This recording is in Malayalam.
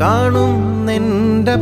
കാണുന്നെന്റെ